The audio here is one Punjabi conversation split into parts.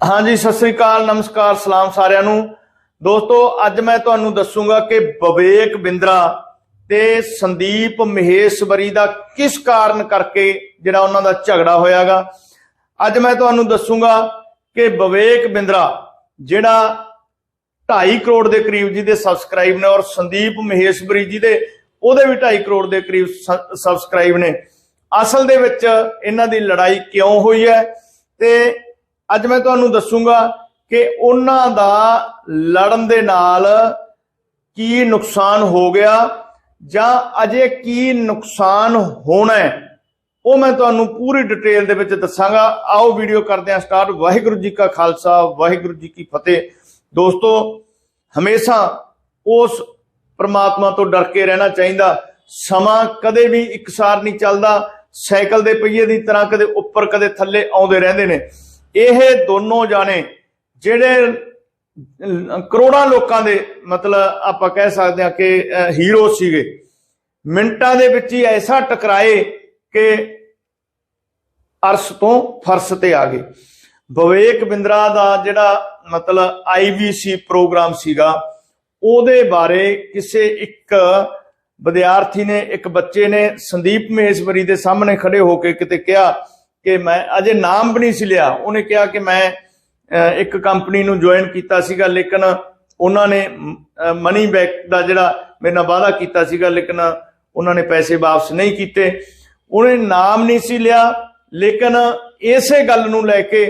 ਹਾਂਜੀ, ਸਤਿ ਸ੍ਰੀ ਅਕਾਲ, ਨਮਸਕਾਰ, ਸਲਾਮ ਸਾਰਿਆਂ ਨੂੰ। ਦੋਸਤੋ, ਅੱਜ ਮੈਂ ਤੁਹਾਨੂੰ ਦੱਸੂਗਾ ਕਿ ਵਿਵੇਕ ਬਿੰਦਰਾ ਤੇ ਸੰਦੀਪ ਮਹੇਸ਼ਵਰੀ ਦਾ ਕਿਸ ਕਾਰਨ ਕਰਕੇ ਜਿਹੜਾ ਉਹਨਾਂ ਦਾ ਝਗੜਾ ਹੋਇਆਗਾ। ਅੱਜ ਮੈਂ ਤੁਹਾਨੂੰ ਦੱਸੂਗਾ ਕਿ ਵਿਵੇਕ ਬਿੰਦਰਾ, ਜਿਹੜਾ 2.5 ਕਰੋੜ ਦੇ ਕਰੀਬ ਜੀ ਦੇ ਸਬਸਕ੍ਰਾਈਬ ਨੇ ਔਰ ਸੰਦੀਪ ਮਹੇਸ਼ਵਰੀ ਜੀ ਦੇ, ਉਹਦੇ ਵੀ 2.5 ਕਰੋੜ ਦੇ ਕਰੀਬ ਸਬਸਕ੍ਰਾਈਬ ਨੇ। ਅਸਲ ਦੇ ਵਿੱਚ ਇਹਨਾਂ ਦੀ ਲੜਾਈ ਕਿਉਂ ਹੋਈ ਹੈ ਤੇ ਅੱਜ ਮੈਂ ਤੁਹਾਨੂੰ ਦੱਸੂਗਾ ਕਿ ਉਹਨਾਂ ਦਾ ਲੜਨ ਦੇ ਨਾਲ ਕੀ ਨੁਕਸਾਨ ਹੋ ਗਿਆ ਜਾਂ ਅਜੇ ਕੀ ਨੁਕਸਾਨ ਹੋਣਾ ਹੈ, ਉਹ ਮੈਂ ਤੁਹਾਨੂੰ ਪੂਰੀ ਡਿਟੇਲ ਦੇ ਵਿੱਚ ਦੱਸਾਂਗਾ। ਆਓ ਵੀਡੀਓ ਕਰਦੇ ਹਾਂ ਸਟਾਰਟ। ਵਾਹਿਗੁਰੂ ਜੀ ਕਾ ਖਾਲਸਾ, ਵਾਹਿਗੁਰੂ ਜੀ ਕੀ ਫਤਿਹ। ਦੋਸਤੋ, ਹਮੇਸ਼ਾ ਉਸ ਪਰਮਾਤਮਾ ਤੋਂ ਡਰ ਕੇ ਰਹਿਣਾ ਚਾਹੀਦਾ। ਸਮਾਂ ਕਦੇ ਵੀ ਇੱਕਸਾਰ ਨਹੀਂ ਚੱਲਦਾ। ਸਾਈਕਲ ਦੇ ਪਹੀਏ ਦੀ ਤਰ੍ਹਾਂ ਕਦੇ ਉੱਪਰ, ਕਦੇ ਥੱਲੇ ਆਉਂਦੇ ਰਹਿੰਦੇ ਨੇ। ਇਹ ਦੋਨੋਂ ਜਾਣੇ ਜਿਹੜੇ ਕਰੋੜਾਂ ਲੋਕਾਂ ਦੇ ਮਤਲਬ ਆਪਾਂ ਕਹਿ ਸਕਦੇ ਹਾਂ ਕਿ ਹੀਰੋ ਸੀਗੇ। ਮਿੰਟਾਂ ਦੇ ਵਿੱਚ ਹੀ ਐਸਾ ਟਕਰਾਏ ਕਿ ਅਰਸ਼ ਤੋਂ ਫਰਸ਼ ਤੇ ਆ ਗਏ। ਵਿਵੇਕ ਬਿੰਦਰਾ ਦਾ ਜਿਹੜਾ ਮਤਲਬ ਆਈਵੀਸੀ ਪ੍ਰੋਗਰਾਮ ਸੀਗਾ, ਉਹਦੇ ਬਾਰੇ ਕਿਸੇ ਇੱਕ ਵਿਦਿਆਰਥੀ ਨੇ, ਇੱਕ ਬੱਚੇ ਨੇ ਸੰਦੀਪ ਮਹੇਸ਼ਵਰੀ ਦੇ ਸਾਹਮਣੇ ਖੜੇ ਹੋ ਕੇ ਕਿਤੇ ਕਿਹਾ ਕਿ ਮੈਂ ਅਜੇ ਨਾਮ ਵੀ ਨਹੀਂ ਸੀ ਲਿਆ। ਉਹਨੇ ਕਿਹਾ ਕਿ ਮੈਂ ਇੱਕ ਕੰਪਨੀ ਨੂੰ ਜੁਆਇਨ ਕੀਤਾ ਸੀਗਾ ਲੇਕਿਨ ਉਹਨਾਂ ਨੇ ਮਨੀ ਬੈਕ ਦਾ ਜਿਹੜਾ ਮੇਰੇ ਨਾਲ ਵਾਅਦਾ ਕੀਤਾ ਸੀਗਾ ਲੇਕਿਨ ਉਹਨਾਂ ਨੇ ਪੈਸੇ ਵਾਪਸ ਨਹੀਂ ਕੀਤੇ। ਉਹਨੇ ਨਾਮ ਨਹੀਂ ਸੀ ਲਿਆ ਲੇਕਿਨ ਇਸੇ ਗੱਲ ਨੂੰ ਲੈ ਕੇ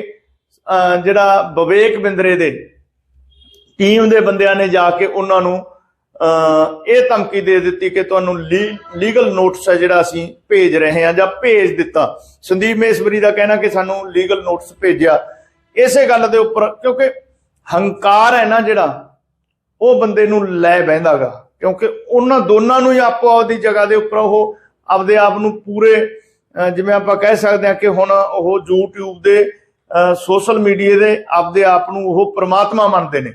ਅਹ, ਜਿਹੜਾ ਵਿਵੇਕ ਬਿੰਦਰੇ ਦੇ ਟੀਮ ਦੇ ਬੰਦਿਆਂ ਨੇ ਜਾ ਕੇ ਉਹਨਾਂ ਨੂੰ ਇਹ ਧਮਕੀ ਦੇ ਦਿੱਤੀ ਕਿ ਤੁਹਾਨੂੰ ਲੀਗਲ ਨੋਟਿਸ ਹੈ ਜਿਹੜਾ ਅਸੀਂ ਭੇਜ ਰਹੇ ਹਾਂ ਜਾਂ ਭੇਜ ਦਿੱਤਾ। ਸੰਦੀਪ ਮੇਸ਼ਵਰੀ ਦਾ ਕਹਿਣਾ ਕਿ ਸਾਨੂੰ ਲੀਗਲ ਨੋਟਿਸ ਭੇਜਿਆ। ਇਸੇ ਗੱਲ ਦੇ ਉੱਪਰ, ਕਿਉਂਕਿ ਹੰਕਾਰ ਹੈ ਨਾ ਜਿਹੜਾ, ਉਹ ਬੰਦੇ ਨੂੰ ਲੈ ਬਹਿੰਦਾਗਾ। ਕਿਉਂਕਿ ਉਹਨਾਂ ਦੋਨਾਂ ਨੂੰ ਹੀ ਆਪੋ ਆਪਦੀ ਜਗ੍ਹਾ ਦੇ ਉੱਪਰ ਉਹ ਆਪਦੇ ਆਪ ਨੂੰ ਪੂਰੇ ਜਿਵੇਂ ਆਪਾਂ ਕਹਿ ਸਕਦੇ ਹਾਂ ਕਿ ਹੁਣ ਉਹ YouTube ਦੇ ਸੋਸ਼ਲ ਮੀਡੀਆ ਦੇ ਆਪਦੇ ਆਪ ਨੂੰ ਉਹ ਪ੍ਰਮਾਤਮਾ ਮੰਨਦੇ ਨੇ।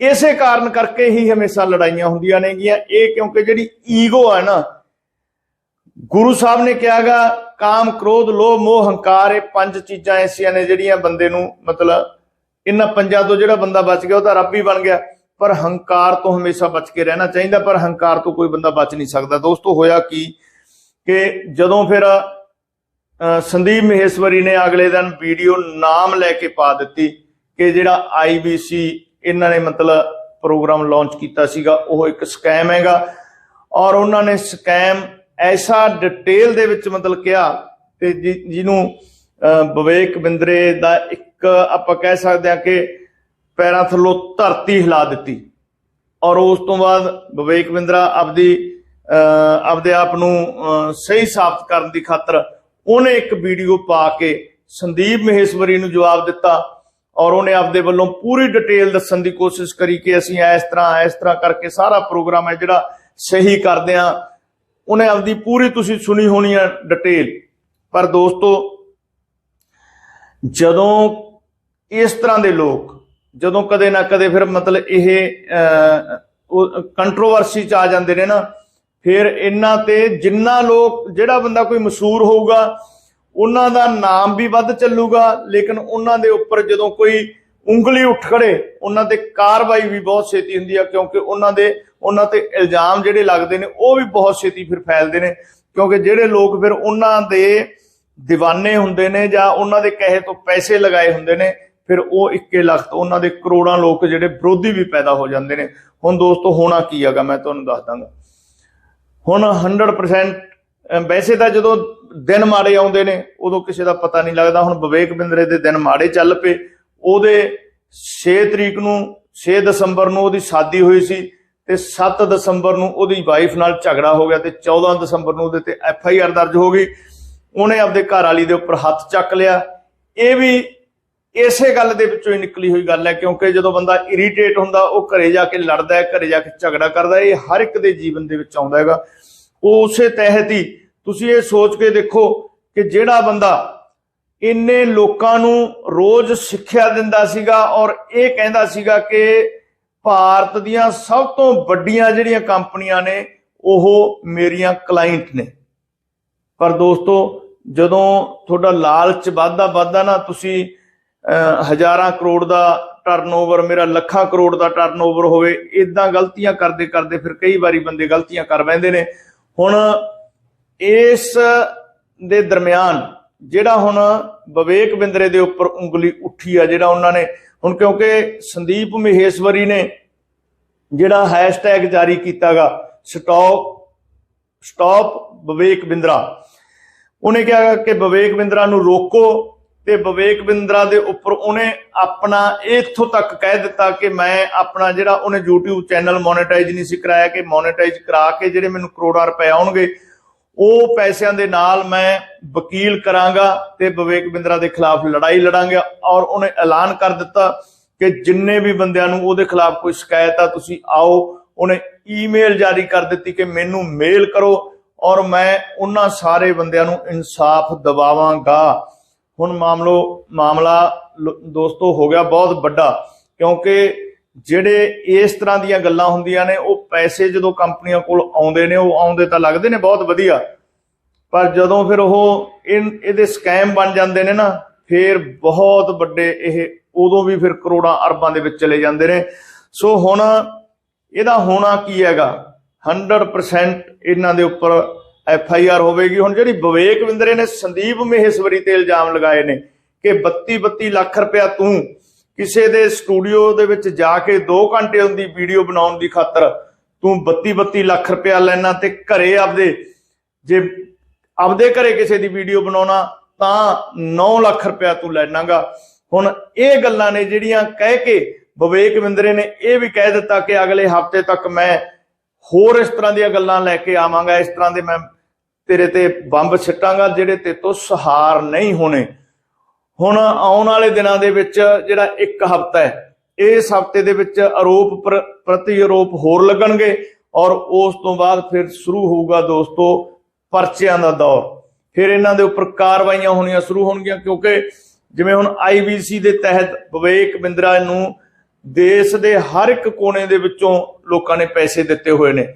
ਇਸੇ ਕਾਰਨ ਕਰਕੇ ਹੀ ਹਮੇਸ਼ਾ ਲੜਾਈਆਂ ਹੁੰਦੀਆਂ ਨੇਗੀਆਂ। ਇਹ ਕਿਉਂਕਿ ਜਿਹੜੀ ਈਗੋ ਹੈ ਨਾ ਗੁਰੂ ਸਾਹਿਬ ਨੇ ਕਿਹਾਗਾ ਕਾਮ ਕ੍ਰੋਧ ਲੋਭ ਮੋਹ ਹੰਕਾਰ ਇਹ ਪੰਜ ਚੀਜ਼ਾਂ ਐਸੀਆਂ ਨੇ ਜਿਹੜੀਆਂ ਬੰਦੇ ਨੂੰ ਮਤਲਬ ਇਹਨਾਂ ਪੰਜਾਂ ਤੋਂ ਜਿਹੜਾ ਬੰਦਾ ਬਚ ਗਿਆ ਉਹ ਤਾਂ ਰੱਬ ਹੀ ਬਣ ਗਿਆ। ਪਰ ਹੰਕਾਰ ਤੋਂ ਹਮੇਸ਼ਾ ਬਚ ਕੇ ਰਹਿਣਾ ਚਾਹੀਦਾ ਪਰ ਹੰਕਾਰ ਤੋਂ ਕੋਈ ਬੰਦਾ ਬਚ ਨਹੀਂ ਸਕਦਾ। ਦੋਸਤੋ ਹੋਇਆ ਕੀ ਕਿ ਜਦੋਂ ਫਿਰ ਅਹ, ਸੰਦੀਪ ਮਹੇਸ਼ਵਰੀ ਨੇ ਅਗਲੇ ਦਿਨ ਵੀਡੀਓ ਨਾਮ ਲੈ ਕੇ ਪਾ ਦਿੱਤੀ ਕਿ ਜਿਹੜਾ ਆਈਬੀਸੀ ਇਹਨਾਂ ਨੇ ਮਤਲਬ ਪ੍ਰੋਗਰਾਮ ਲਾਂਚ ਕੀਤਾ ਸੀਗਾ ਉਹ ਇੱਕ ਸਕੈਮ ਹੈਗਾ। ਔਰ ਉਹਨਾਂ ਨੇ ਸਕੈਮ ਐਸਾ ਡਿਟੇਲ ਦੇ ਵਿੱਚ ਮਤਲਬ ਕਿਹਾ ਤੇ ਜਿ- ਜਿਹਨੂੰ ਅਹ, ਵਿਵੇਕ ਬਿੰਦਰੇ ਦਾ ਇੱਕ ਆਪਾਂ ਕਹਿ ਸਕਦੇ ਹਾਂ ਕਿ ਪੈਰਾਂ ਥੱਲੋਂ ਧਰਤੀ ਹਿਲਾ ਦਿੱਤੀ। ਔਰ ਉਸ ਤੋਂ ਬਾਅਦ ਵਿਵੇਕ ਬਿੰਦਰਾ ਆਪਦੀ ਅਹ, ਆਪਦੇ ਆਪ ਨੂੰ ਅਹ, ਸਹੀ ਸਾਬਤ ਕਰਨ ਦੀ ਖਾਤਰ ਉਹਨੇ ਇੱਕ ਵੀਡੀਓ ਪਾ ਕੇ ਸੰਦੀਪ ਮਹੇਸ਼ਵਰੀ ਨੂੰ ਜਵਾਬ ਦਿੱਤਾ। ਔਰ ਉਹਨੇ ਆਪਦੇ ਵੱਲੋਂ ਪੂਰੀ ਡਿਟੇਲ ਦੱਸਣ ਦੀ ਕੋਸ਼ਿਸ਼ ਕਰੀ ਕਿ ਅਸੀਂ ਇਸ ਤਰ੍ਹਾਂ ਇਸ ਤਰ੍ਹਾਂ ਕਰਕੇ ਸਾਰਾ ਪ੍ਰੋਗਰਾਮ ਹੈ ਜਿਹੜਾ ਸਹੀ ਕਰਦੇ ਆ ਉਹਨੇ ਆਪਦੀ ਪੂਰੀ ਤੁਸੀਂ ਸੁਣੀ ਹੋਣੀ ਹੈ ਡਿਟੇਲ। ਪਰ ਦੋਸਤੋ, ਜਦੋਂ ਇਸ ਤਰ੍ਹਾਂ ਦੇ ਲੋਕ, ਜਦੋਂ ਕਦੇ ਨਾ ਕਦੇ ਫਿਰ ਮਤਲਬ ਇਹ ਕੰਟਰੋਵਰਸੀ ਚ ਆ ਜਾਂਦੇ ਨੇ ਨਾ, ਫਿਰ ਇਹਨਾਂ ਤੇ ਜਿੰਨਾ ਲੋਕ, ਜਿਹੜਾ ਬੰਦਾ ਕੋਈ ਮਸ਼ਹੂਰ ਹੋਊਗਾ ਉਹਨਾਂ ਦਾ ਨਾਮ ਵੀ ਵੱਧ ਚੱਲੂਗਾ, ਲੇਕਿਨ ਉਹਨਾਂ ਦੇ ਉੱਪਰ ਜਦੋਂ ਕੋਈ ਉਂਗਲੀ ਉੱਠ ਖੜੇ, ਉਹਨਾਂ ਤੇ ਕਾਰਵਾਈ ਵੀ ਬਹੁਤ ਛੇਤੀ ਹੁੰਦੀ ਆ, ਕਿਉਂਕਿ ਉਹਨਾਂ ਦੇ, ਉਹਨਾਂ ਤੇ ਇਲਜ਼ਾਮ ਜਿਹੜੇ ਲੱਗਦੇ ਨੇ, ਉਹ ਵੀ ਬਹੁਤ ਛੇਤੀ ਫਿਰ ਫੈਲਦੇ ਨੇ। ਕਿਉਂਕਿ ਜਿਹੜੇ ਲੋਕ ਫਿਰ ਉਹਨਾਂ ਦੇ دیਵਾਨੇ ਹੁੰਦੇ ਨੇ ਜਾਂ ਉਹਨਾਂ ਦੇ ਕਹੇ ਤੋਂ ਪੈਸੇ ਲਗਾਏ ਹੁੰਦੇ ਨੇ, ਫਿਰ ਉਹ ਇੱਕੇ ਲਖਤ ਉਹਨਾਂ ਦੇ ਕਰੋੜਾਂ ਲੋਕ ਜਿਹੜੇ ਵਿਰੋਧੀ ਵੀ ਪੈਦਾ ਹੋ ਜਾਂਦੇ ਨੇ। ਹੁਣ ਦੋਸਤੋ, ਹੋਣਾ ਕੀ ਹੈਗਾ? ਮੈਂ ਤੁਹਾਨੂੰ ਦੱਸ ਦਾਂਗਾ। ਹੁਣ 100% ਵੈਸੇ ਤਾਂ ਜਦੋਂ ਦਿਨ ਮਾੜੇ ਆਉਂਦੇ ਨੇ, ਉਦੋਂ ਕਿਸੇ ਦਾ ਪਤਾ ਨਹੀਂ ਲੱਗਦਾ। ਹੁਣ ਵਿਵੇਕ ਬਿੰਦਰੇ ਦੇ ਦਿਨ ਮਾੜੇ ਚੱਲ ਪਏ। ਉਹਦੇ 6 ਤਰੀਕ ਨੂੰ 6 ਦਸੰਬਰ ਨੂੰ ਉਹਦੀ ਸ਼ਾਦੀ ਹੋਈ ਸੀ ਤੇ 7 ਦਸੰਬਰ ਨੂੰ ਉਹਦੀ ਵਾਈਫ ਨਾਲ ਝਗੜਾ ਹੋ ਗਿਆ ਤੇ 14 ਦਸੰਬਰ ਨੂੰ ਉਹਦੇ ਤੇ ਐਫ ਆਈ ਆਰ ਦਰਜ ਹੋ ਗਈ। ਉਹਨੇ ਆਪਦੇ ਘਰ ਵਾਲੀ ਦੇ ਉੱਪਰ ਹੱਥ ਚੱਕ ਲਿਆ। ਇਹ ਵੀ ਇਸੇ ਗੱਲ ਦੇ ਵਿੱਚੋਂ ਹੀ ਨਿਕਲੀ ਹੋਈ ਗੱਲ ਹੈ, ਕਿਉਂਕਿ ਜਦੋਂ ਬੰਦਾ ਇਰੀਟੇਟ ਹੁੰਦਾ, ਉਹ ਘਰੇ ਜਾ ਕੇ ਲੜਦਾ ਹੈ, ਘਰੇ ਜਾ ਕੇ ਝਗੜਾ ਕਰਦਾ ਇਹ ਹਰ ਇੱਕ ਦੇ ਜੀਵਨ ਦੇ ਵਿੱਚ ਆਉਂਦਾ ਹੈਗਾ। ਉਹ ਉਸੇ ਤਹਿਤ ਹੀ ਤੁਸੀਂ ਇਹ ਸੋਚ ਕੇ ਦੇਖੋ ਕਿ ਜਿਹੜਾ ਬੰਦਾ ਇੰਨੇ ਲੋਕਾਂ ਨੂੰ ਰੋਜ਼ ਸਿੱਖਿਆ ਦਿੰਦਾ ਸੀਗਾ ਔਰ ਇਹ ਕਹਿੰਦਾ ਸੀਗਾ ਕਿ ਭਾਰਤ ਦੀਆਂ ਸਭ ਤੋਂ ਵੱਡੀਆਂ ਜਿਹੜੀਆਂ ਕੰਪਨੀਆਂ ਨੇ ਉਹ ਮੇਰੀਆਂ ਕਲਾਇੰਟ ਨੇ। ਪਰ ਦੋਸਤੋ ਜਦੋਂ ਤੁਹਾਡਾ ਲਾਲਚ ਵੱਧਦਾ ਵੱਧਦਾ ਨਾ ਤੁਸੀਂ ਅਹ, ਹਜ਼ਾਰਾਂ ਕਰੋੜ ਦਾ ਟਰਨਓਵਰ ਮੇਰਾ ਲੱਖਾਂ ਕਰੋੜ ਦਾ ਟਰਨਓਵਰ ਹੋਵੇ ਇਦਾਂ ਗਲਤੀਆਂ ਕਰਦੇ ਕਰਦੇ ਫਿਰ ਕਈ ਵਾਰੀ ਬੰਦੇ ਗਲਤੀਆਂ ਕਰ ਬੈਂਦੇ ਨੇ। ਹੁਣ ਇਸ ਦੇ ਦਰਮਿਆਨ ਜਿਹੜਾ ਹੁਣ ਵਿਵੇਕ ਬਿੰਦਰੇ ਦੇ ਉੱਪਰ ਉਂਗਲੀ ਉੱਠੀ ਆ, ਜਿਹੜਾ ਉਹਨਾਂ ਨੇ, ਹੁਣ ਕਿਉਂਕਿ ਸੰਦੀਪ ਮਹੇਸ਼ਵਰੀ ਨੇ ਜਿਹੜਾ ਹੈਸ਼ਟੈਗ ਜਾਰੀ ਕੀਤਾਗਾ ਸਟਾਪ ਸਟਾਪ ਵਿਵੇਕ ਬਿੰਦਰਾ। ਉਹਨੇ ਕਿਹਾ ਕਿ ਵਿਵੇਕ ਬਿੰਦਰਾ ਨੂੰ ਰੋਕੋ ਤੇ ਵਿਵੇਕ ਬਿੰਦਰਾ ਦੇ ਉੱਪਰ ਉਹਨੇ ਆਪਣਾ ਇੱਥੋਂ ਤੱਕ ਕਹਿ ਦਿੱਤਾ ਕਿ ਮੈਂ ਆਪਣਾ ਜਿਹੜਾ ਉਹਨੇ YouTube ਚੈਨਲ ਮੋਨੇਟਾਈਜ਼ ਨਹੀਂ ਸੀ ਕਰਾਇਆ, ਕਿ ਮੋਨੇਟਾਈਜ਼ ਕਰਾ ਕੇ ਜਿਹੜੇ ਮੈਨੂੰ ਕਰੋੜਾਂ ਰੁਪਏ ਆਉਣਗੇ ਉਹ ਪੈਸਿਆਂ ਦੇ ਨਾਲ ਮੈਂ ਵਕੀਲ ਕਰਾਂਗਾ ਤੇ ਵਿਵੇਕ ਬਿੰਦਰਾ ਦੇ ਖਿਲਾਫ ਲੜਾਈ ਲੜਾਂਗਾ ਔਰ ਉਹਨੇ ਐਲਾਨ ਕਰ ਦਿੱਤਾ ਕਿ ਜਿੰਨੇ ਵੀ ਬੰਦਿਆਂ ਨੂੰ ਉਹਦੇ ਖਿਲਾਫ ਕੋਈ ਸ਼ਿਕਾਇਤ ਆ, ਤੁਸੀਂ ਆਓ। ਉਹਨੇ ਈਮੇਲ ਜਾਰੀ ਕਰ ਦਿੱਤੀ ਕਿ ਮੈਨੂੰ ਮੇਲ ਕਰੋ ਔਰ ਮੈਂ ਉਹਨਾਂ ਸਾਰੇ ਬੰਦਿਆਂ ਨੂੰ ਇਨਸਾਫ ਦਿਵਾਵਾਂਗਾ। ਹੁਣ ਮਾਮਲੋ ਮਾਮਲਾ ਦੋਸਤੋ ਹੋ ਗਿਆ ਬਹੁਤ ਵੱਡਾ ਕਿਉਂਕਿ ਜਿਹੜੇ ਇਸ ਤਰ੍ਹਾਂ ਦੀਆਂ ਗੱਲਾਂ ਹੁੰਦੀਆਂ ਨੇ, ਉਹ ਪੈਸੇ ਜਦੋਂ ਕੰਪਨੀਆਂ ਕੋਲ ਆਉਂਦੇ ਨੇ, ਉਹ ਆਉਂਦੇ ਤਾਂ ਲੱਗਦੇ ਨੇ ਬਹੁਤ ਵਧੀਆ। ਪਰ ਜਦੋਂ ਫਿਰ ਉਹ ਇਹਦੇ ਸਕੈਮ ਬਣ ਜਾਂਦੇ ਨੇ ਨਾ, ਫਿਰ ਬਹੁਤ ਵੱਡੇ ਇਹ ਉਦੋਂ ਵੀ ਫਿਰ ਕਰੋੜਾਂ ਅਰਬਾਂ ਦੇ ਵਿੱਚ ਚਲੇ ਜਾਂਦੇ ਨੇ। ਸੋ ਹੁਣ ਇਹਦਾ ਹੋਣਾ ਕੀ ਹੈਗਾ? 100% ਇਹਨਾਂ ਦੇ ਉੱਪਰ ਐਫ ਆਈ ਆਰ ਹੋਵੇਗੀ। ਹੁਣ ਜਿਹੜੀ ਵਿਵੇਕ ਵਿੰਦਰੇ ਨੇ ਸੰਦੀਪ ਮਹੇਸ਼ਵਰੀ ਤੇ ਇਲਜ਼ਾਮ ਲਗਾਏ ਨੇ ਕਿ 32 32 ਲੱਖ ਰੁਪਇਆ ਤੂੰ ਕਿਸੇ ਦੇ ਸਟੂਡੀਓ ਦੇ ਵਿੱਚ ਜਾ ਕੇ 2 ਘੰਟੇ ਦੀ ਵੀਡੀਓ ਬਣਾਉਣ ਦੀ ਖਾਤਰ ਤੂੰ 32 32 ਲੱਖ ਰੁਪਇਆ ਲੈਣਾ ਤੇ ਘਰੇ ਆਪਦੇ, ਜੇ ਆਪਦੇ ਘਰੇ ਕਿਸੇ ਦੀ ਵੀਡੀਓ ਬਣਾਉਣਾ, ਤਾਂ 9 ਲੱਖ ਰੁਪਇਆ ਤੂੰ ਲੈਣਾਗਾ। ਹੁਣ ਇਹ ਗੱਲਾਂ ਨੇ ਜਿਹੜੀਆਂ ਕਹਿ ਕੇ ਵਿਵੇਕ ਵਿੰਦਰੇ ਨੇ ਇਹ ਵੀ ਕਹਿ ਦਿੱਤਾ ਕਿ ਅਗਲੇ ਹਫ਼ਤੇ ਤੱਕ ਮੈਂ ਹੋਰ ਇਸ ਤਰ੍ਹਾਂ ਦੀਆਂ ਗੱਲਾਂ ਲੈ ਕੇ ਆਵਾਂਗਾ, ਇਸ ਤਰ੍ਹਾਂ ਦੇ ਮੈਂ ਤੇਰੇ ਤੇ ਬੰਬ ਛਿੱਟਾਂਗਾ, ਜਿਹੜੇ ਤੇ ਤੋਂ ਸਹਾਰ ਨਹੀਂ ਹੋਣੇ। ਹੁਣ ਆਉਣ ਵਾਲੇ ਦਿਨਾਂ ਦੇ ਵਿੱਚ ਜਿਹੜਾ ਇੱਕ ਹਫਤਾ ਹੈ, ਇਸ ਹਫ਼ਤੇ ਦੇ ਵਿੱਚ ਆਰੋਪ ਪ੍ਰਤੀ ਆਰੋਪ ਹੋਰ ਲੱਗਣਗੇ ਔਰ ਉਸ ਤੋਂ ਬਾਅਦ ਫਿਰ ਸ਼ੁਰੂ ਹੋਊਗਾ ਦੋਸਤੋ ਪਰਚਿਆਂ ਦਾ ਦੌਰ। ਫਿਰ ਇਹਨਾਂ ਦੇ ਉੱਪਰ ਕਾਰਵਾਈਆਂ ਹੋਣੀਆਂ ਸ਼ੁਰੂ ਹੋਣਗੀਆਂ ਕਿਉਂਕਿ ਜਿਵੇਂ ਹੁਣ ਆਈਬੀਸੀ ਦੇ ਤਹਿਤ ਵਿਵੇਕ ਬਿੰਦਰਾ ਨੂੰ ਦੇਸ਼ ਦੇ ਹਰ ਇੱਕ ਕੋਨੇ ਦੇ ਵਿੱਚੋਂ ਲੋਕਾਂ ਨੇ ਪੈਸੇ ਦਿੱਤੇ ਹੋਏ ਨੇ।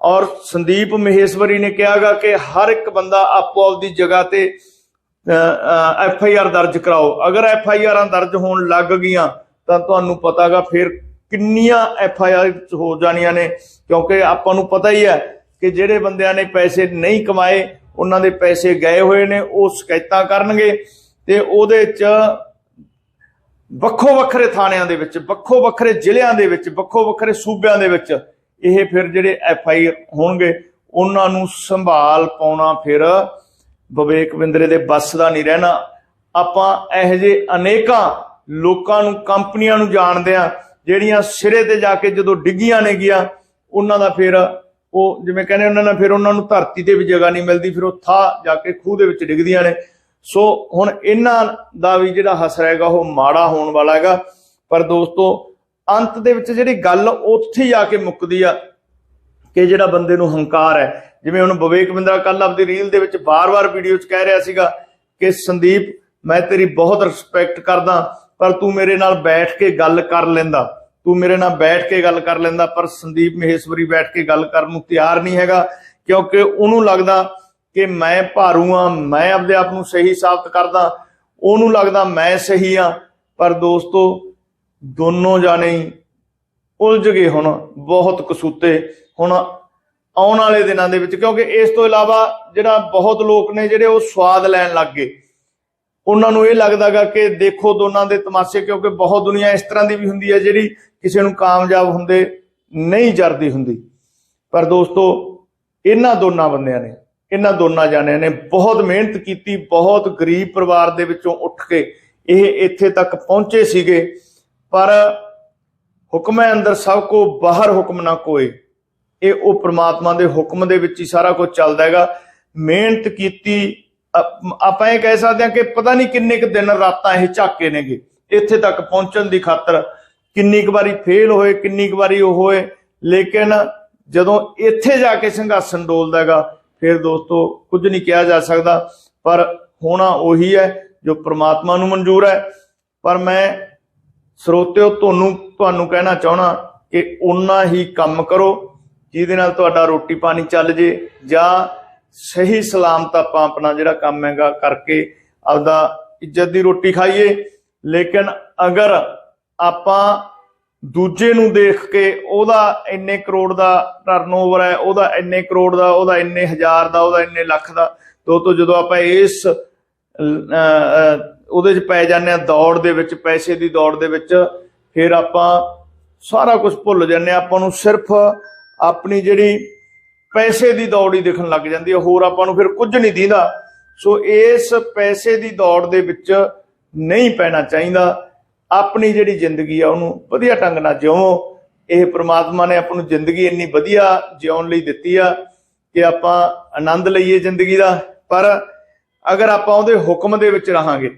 ਔਰ ਸੰਦੀਪ ਮਹੇਸ਼ਵਰੀ ਨੇ ਕਿਹਾਗਾ ਕਿ ਹਰ ਇੱਕ ਬੰਦਾ ਆਪੋ ਆਪਦੀ ਜਗ੍ਹਾ ਤੇ ਐਫ ਆਈ ਆਰ ਦਰਜ ਕਰਾਓ। ਅਗਰ ਐਫ ਆਈ ਆਰਾਂ ਦਰਜ ਹੋਣ ਲੱਗ ਗਈਆਂ, ਤਾਂ ਤੁਹਾਨੂੰ ਪਤਾਗਾ ਫਿਰ ਕਿੰਨੀਆਂ ਐਫ ਆਈ ਆਰ ਹੋ ਜਾਣੀਆਂ ਨੇ। ਕਿਉਂਕਿ ਆਪਾਂ ਨੂੰ ਪਤਾ ਹੀ ਹੈ ਕਿ ਜਿਹੜੇ ਬੰਦਿਆਂ ਨੇ ਪੈਸੇ ਨਹੀਂ ਕਮਾਏ, ਉਹਨਾਂ ਦੇ ਪੈਸੇ ਗਏ ਹੋਏ ਨੇ, ਉਹ ਸ਼ਿਕਾਇਤਾਂ ਕਰਨਗੇ ਤੇ ਉਹਦੇ ਚ ਵੱਖੋ ਵੱਖਰੇ ਥਾਣਿਆਂ ਦੇ ਵਿੱਚ, ਵੱਖੋ ਵੱਖਰੇ ਜ਼ਿਲ੍ਹਿਆਂ ਦੇ ਵਿੱਚ, ਵੱਖੋ ਵੱਖਰੇ ਸੂਬਿਆਂ ਦੇ ਵਿੱਚ ਇਹ ਫਿਰ ਜਿਹੜੇ ਐਫ ਆਈ ਹੋਣਗੇ, ਉਹਨਾਂ ਨੂੰ ਸੰਭਾਲ ਪਾਉਣਾ ਫਿਰ ਵਿਵੇਕ ਬਿੰਦਰੇ ਦੇ ਬੱਸ ਦਾ ਨਹੀਂ ਰਹਿਣਾ। ਆਪਾਂ ਇਹੋ ਜਿਹੇ ਅਨੇਕਾਂ ਲੋਕਾਂ ਨੂੰ, ਕੰਪਨੀਆਂ ਨੂੰ ਜਾਣਦੇ ਆ ਜਿਹੜੀਆਂ ਸਿਰੇ ਤੇ ਜਾ ਕੇ ਜਦੋਂ ਡਿੱਗੀਆਂ ਨੇ ਗਿਆ, ਉਹਨਾਂ ਦਾ ਫਿਰ ਉਹ ਜਿਵੇਂ ਕਹਿੰਦੇ ਉਹਨਾਂ ਨਾਲ ਫਿਰ ਉਹਨਾਂ ਨੂੰ ਧਰਤੀ ਤੇ ਵੀ ਜਗ੍ਹਾ ਨਹੀਂ ਮਿਲਦੀ, ਫਿਰ ਉਹ ਥਾ ਜਾ ਕੇ ਖੂਹ ਦੇ ਵਿੱਚ ਡਿੱਗਦੀਆਂ ਨੇ। ਸੋ ਹੁਣ ਇਹਨਾਂ ਦਾ ਵੀ ਜਿਹੜਾ ਹਸਰ ਹੈਗਾ, ਉਹ ਮਾੜਾ ਹੋਣ ਵਾਲਾ ਹੈਗਾ। ਪਰ ਦੋਸਤੋ, ਅੰਤ ਦੇ ਵਿੱਚ ਜਿਹੜੀ ਗੱਲ ਉੱਥੇ ਹੀ ਆ ਕੇ ਮੁੱਕਦੀ ਆ ਕਿ ਜਿਹੜਾ ਬੰਦੇ ਨੂੰ ਹੰਕਾਰ ਹੈ, ਜਿਵੇਂ ਹੁਣ ਵਿਵੇਕ ਬਿੰਦਰਾ ਕੱਲ ਆਪਦੀ ਰੀਲ ਦੇ ਵਿੱਚ ਬਾਰ-ਬਾਰ ਵੀਡੀਓ 'ਚ ਕਹਿ ਰਿਹਾ ਸੀਗਾ ਕਿ ਸੰਦੀਪ, ਮੈਂ ਤੇਰੀ ਬਹੁਤ ਰਿਸਪੈਕਟ ਕਰਦਾ, ਪਰ ਤੂੰ ਮੇਰੇ ਨਾਲ ਬੈਠ ਕੇ ਗੱਲ ਕਰ ਲੈਂਦਾ। ਤੂੰ ਮੇਰੇ ਨਾਲ ਬੈਠ ਕੇ ਗੱਲ ਕਰ ਲੈਂਦਾ, ਪਰ ਸੰਦੀਪ ਮਹੇਸ਼ਵਰੀ ਬੈਠ ਕੇ ਗੱਲ ਕਰਨ ਨੂੰ ਤਿਆਰ ਨਹੀਂ ਹੈਗਾ, ਕਿਉਂਕਿ ਉਹਨੂੰ ਲੱਗਦਾ ਕਿ ਮੈਂ ਭਾਰੂ ਆ ਮੈਂ ਆਪਦੇ ਆਪ ਨੂੰ ਸਹੀ ਸਾਬਤ ਕਰਦਾ, ਉਹਨੂੰ ਲੱਗਦਾ ਮੈਂ ਸਹੀ ਆ ਪਰ ਦੋਸਤੋ, ਦੋਨੋਂ ਜਾਣੇ ਉਲਝ ਗਏ ਹੁਣ, ਬਹੁਤ ਕਸੂਤੇ। ਹੁਣ ਆਉਣ ਵਾਲੇ ਦਿਨਾਂ ਦੇ ਵਿੱਚ, ਕਿਉਂਕਿ ਇਸ ਤੋਂ ਇਲਾਵਾ ਜਿਹੜਾ ਬਹੁਤ ਲੋਕ ਨੇ ਜਿਹੜੇ ਉਹ ਸਵਾਦ ਲੈਣ ਲੱਗ ਗਏ। ਉਹਨਾਂ ਨੂੰ ਇਹ ਲੱਗਦਾਗਾ ਕਿ ਦੇਖੋ ਦੋਨਾਂ ਦੇ ਤਮਾਸ਼ੇ, ਕਿਉਂਕਿ ਬਹੁਤ ਦੁਨੀਆ ਇਸ ਤਰ੍ਹਾਂ ਦੀ ਵੀ ਹੁੰਦੀ ਹੈ ਜਿਹੜੀ ਕਿਸੇ ਨੂੰ ਕਾਮਯਾਬ ਹੁੰਦੇ ਨਹੀਂ ਜਰਦੀ ਹੁੰਦੀ। ਪਰ ਦੋਸਤੋ, ਇਹਨਾਂ ਦੋਨਾਂ ਬੰਦਿਆਂ ਨੇ, ਇਹਨਾਂ ਦੋਨਾਂ ਜਾਣਿਆਂ ਨੇ ਬਹੁਤ ਮਿਹਨਤ ਕੀਤੀ, ਬਹੁਤ ਗਰੀਬ ਪਰਿਵਾਰ ਦੇ ਵਿੱਚੋਂ ਉੱਠ ਕੇ ਇਹ ਇੱਥੇ ਤੱਕ ਪਹੁੰਚੇ ਸੀਗੇ। ਪਰ ਹੁਕਮੇ ਅੰਦਰ ਸਭ ਕੋ, ਬਾਹਰ ਹੁਕਮ ਨਾ ਕੋਏ। ਇਹ ਉਹ ਪ੍ਰਮਾਤਮਾ ਦੇ ਹੁਕਮ ਦੇ ਵਿੱਚ ਹੀ ਸਾਰਾ ਕੁਝ ਚੱਲਦਾ ਹੈਗਾ। ਮਿਹਨਤ ਕੀਤੀ ਆਪਾਂ ਇਹ ਕਹਿ ਸਕਦੇ ਹਾਂ ਕਿ ਪਤਾ ਨਹੀਂ ਕਿੰਨੇ ਕੁ ਦਿਨ ਰਾਤਾਂ ਇਹ ਝਾਕੇ ਨੇਗੇ। ਇੱਥੇ ਤੱਕ ਪਹੁੰਚਣ ਦੀ ਖਾਤਰ ਕਿੰਨੀ ਕੁ ਵਾਰੀ ਫੇਲ ਹੋਏ, ਕਿੰਨੀ ਕੁ ਵਾਰੀ ਉਹ ਹੋਏ। ਲੇਕਿਨ ਜਦੋਂ ਇੱਥੇ ਜਾ ਕੇ ਸੰਘਰਸ਼ਣ ਡੋਲਦਾ ਹੈਗਾ, ਫਿਰ ਦੋਸਤੋ ਕੁਝ ਨਹੀਂ ਕਿਹਾ ਜਾ ਸਕਦਾ। ਪਰ ਹੋਣਾ ਉਹੀ ਹੈ ਜੋ ਪ੍ਰਮਾਤਮਾ ਨੂੰ ਮਨਜ਼ੂਰ ਹੈ। ਪਰ ਮੈਂ ਸਰੋਤਿਓ, ਤੁਹਾਨੂੰ ਤੁਹਾਨੂੰ ਕਹਿਣਾ ਚਾਹਣਾ ਕਿ ਓਨਾ ਹੀ ਕੰਮ ਕਰੋ। ਜਿਹਦੇ ਨਾਲ ਤੁਹਾਡਾ ਰੋਟੀ ਪਾਣੀ ਚੱਲ ਜੇ ਜਾਂ ਸਹੀ ਸਲਾਮਤ ਆਪਾਂ ਆਪਣਾ ਜਿਹੜਾ ਕੰਮ ਹੈਗਾ ਕਰਕੇ ਆਪਦਾ ਇੱਜ਼ਤ ਦੀ ਰੋਟੀ ਖਾਈਏ। ਲੇਕਿਨ ਅਗਰ ਆਪਾਂ ਦੂਜੇ ਨੂੰ ਦੇਖ ਕੇ ਉਹਦਾ ਇੰਨੇ ਕਰੋੜ ਦਾ ਟਰਨਓਵਰ ਹੈ ਉਹਦਾ ਇੰਨੇ ਕਰੋੜ ਦਾ ਉਹਦਾ ਇੰਨੇ ਹਜ਼ਾਰ ਦਾ ਉਹਦਾ ਇੰਨੇ ਲੱਖ ਦਾ ਤੋਂ ਤੋਂ ਜਦੋਂ ਆਪਾਂ ਇਸ ਅਹ, ਉਹਦੇ 'ਚ ਪੈ ਜਾਂਦੇ ਆ ਦੌੜ ਦੇ ਵਿੱਚ ਪੈਸੇ ਦੀ ਦੌੜ ਦੇ ਵਿੱਚ ਫਿਰ ਆਪਾਂ ਸਾਰਾ ਕੁਝ ਭੁੱਲ ਜਾਂਦੇ ਆ ਆਪਾਂ ਨੂੰ ਸਿਰਫ ਆਪਣੀ ਜਿਹੜੀ ਪੈਸੇ ਦੀ ਦੌੜ ਹੀ ਦਿਖਣ ਲੱਗ ਜਾਂਦੀ ਹੈ, ਹੋਰ ਆਪਾਂ ਨੂੰ ਫਿਰ ਕੁਝ ਨਹੀਂ ਦੀਂਦਾ। ਸੋ ਇਸ ਪੈਸੇ ਦੀ ਦੌੜ ਦੇ ਵਿੱਚ ਨਹੀਂ ਪੈਣਾ ਚਾਹੀਦਾ। ਆਪਣੀ ਜਿਹੜੀ ਜ਼ਿੰਦਗੀ ਆ, ਉਹਨੂੰ ਵਧੀਆ ਢੰਗ ਨਾਲ ਜਿਉਵੋ ਇਹ ਪ੍ਰਮਾਤਮਾ ਨੇ ਆਪਾਂ ਨੂੰ ਜ਼ਿੰਦਗੀ ਇੰਨੀ ਵਧੀਆ ਜਿਉਣ ਲਈ ਦਿੱਤੀ ਆ ਕਿ ਆਪਾਂ ਆਨੰਦ ਲਈਏ ਜ਼ਿੰਦਗੀ ਦਾ। ਪਰ ਅਗਰ ਆਪਾਂ ਉਹਦੇ ਹੁਕਮ ਦੇ ਵਿੱਚ ਰਹਾਂਗੇ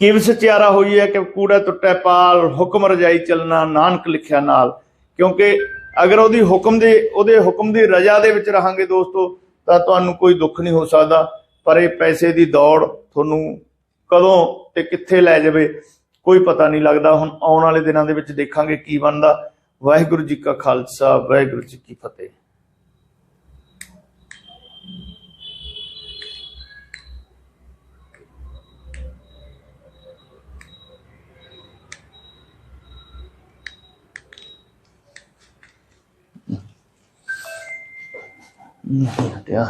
ਕਿਵ ਸਚਿਆਰਾ ਹੋਈ ਹੈ ਕਿ ਕੂੜਾ ਟੁੱਟੈ ਪਾਲ, ਹੁਕਮ ਰਜਾਈ ਚੱਲਣਾ, ਨਾਨਕ ਲਿਖਿਆ ਨਾਲ, ਕਿਉਂਕਿ ਅਗਰ ਉਹਦੀ ਹੁਕਮ ਦੇ, ਉਹਦੇ ਹੁਕਮ ਦੀ ਰਜ਼ਾ ਦੇ ਵਿੱਚ ਰਹਾਂਗੇ ਦੋਸਤੋ, ਤਾਂ ਤੁਹਾਨੂੰ ਕੋਈ ਦੁੱਖ ਨਹੀਂ ਹੋ ਸਕਦਾ। ਪਰ ਇਹ ਪੈਸੇ ਦੀ ਦੌੜ ਤੁਹਾਨੂੰ ਕਦੋਂ ਤੇ ਕਿੱਥੇ ਲੈ ਜਾਵੇ, ਕੋਈ ਪਤਾ ਨਹੀਂ ਲੱਗਦਾ। ਹੁਣ ਆਉਣ ਵਾਲੇ ਦਿਨਾਂ ਦੇ ਵਿੱਚ ਦੇਖਾਂਗੇ ਕੀ ਬਣਦਾ। ਵਾਹਿਗੁਰੂ ਜੀ ਕਾ ਖਾਲਸਾ, ਵਾਹਿਗੁਰੂ ਜੀ ਕੀ ਫਤਿਹ। ਨਹੀਂ ਹਟਿਆ